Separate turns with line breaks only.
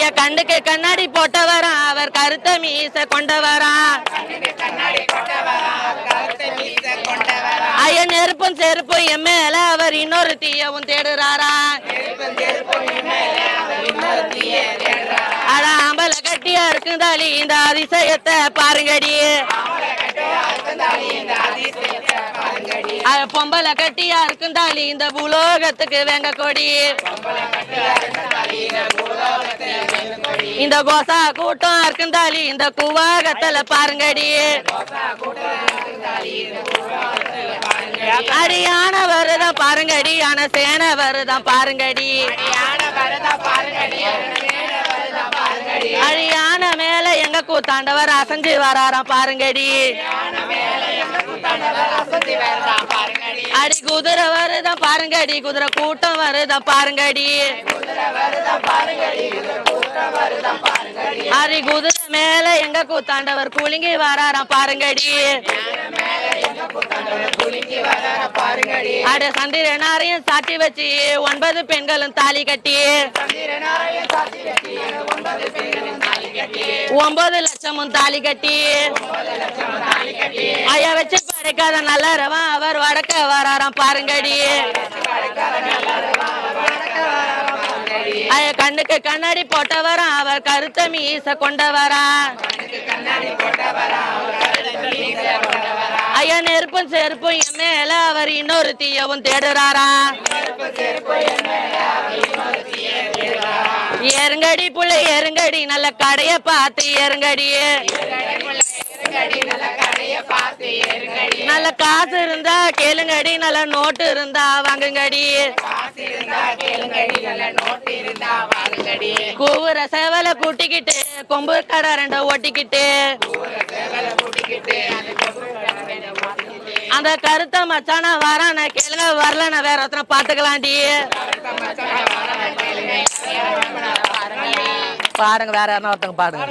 ஐயா கண்ணுக்கு கண்ணாடி போட்டவரா அவர் கருத்த மீச கொண்டவரா. ஐயா நெருப்பும் செருப்பும் என் மேல அவர் இன்னொரு தீயவும் தேடுறாரா. அட அம்பல கட்டியா இருக்குதாலி இந்த அதிசயத்தை பாருங்கடி. அட பொம்பளை கட்டியா இருக்குந்தாலி இந்த பூலோகத்துக்கு வெங்க கொடி. இந்த கோசா கூட்டம் இருக்குந்தாலி இந்த குவாகத்துல பாருங்கடி. அடியான வருதான் பாருங்கடி ஆன சேன வருதான் பாருங்கடி. அழியான மேல எங்க கூத்தாண்டவர் அசஞ்சு வராராம் பாருங்கடி. அடி குதிரை வருதான் பாருங்கடி குதிரை கூட்டம் வருதான் பாருங்கடி. அடி குதிரை மேல எங்க கூத்தாண்டவர் குலுங்கி வராராம் பாருங்கடி. அட சந்திரனாரையும் சாட்டி வச்சு ஒன்பது பெண்களும் தாலி கட்டி. ஒன்பது லட்சமும் தாலி கட்டி. ஐயா வச்சு படைக்காத நல்லறவன் அவர் வடக்க வராராம் பாருங்கடி. கண்ணுக்கு கண்ணாடி போட்டவரா அவர் கருத்த மீச கொண்டவரா. ஐயா நெருப்பும் செருப்பும் என் மேல அவர் இன்னொரு தீயவும் தேடுறாரா. எருங்கடி புள்ள எருங்கடி நல்ல கடைய பார்த்து எருங்கடியே நல்ல காசு இருந்தா கேளுங்கடி நல்ல நோட்டு இருந்தா வாங்குங்கடி. கூவுற சேவல கூட்டிக்கிட்டு கொம்பு கடை ரெண்ட ஓட்டிக்கிட்டு. அந்த கருத்த மச்சான வரான கேளுங்க வரலன வேற ஒருத்தனை பாத்துக்கலாண்டி. பாருங்க வேற யாருன்னா ஒருத்தங்க பாருங்க.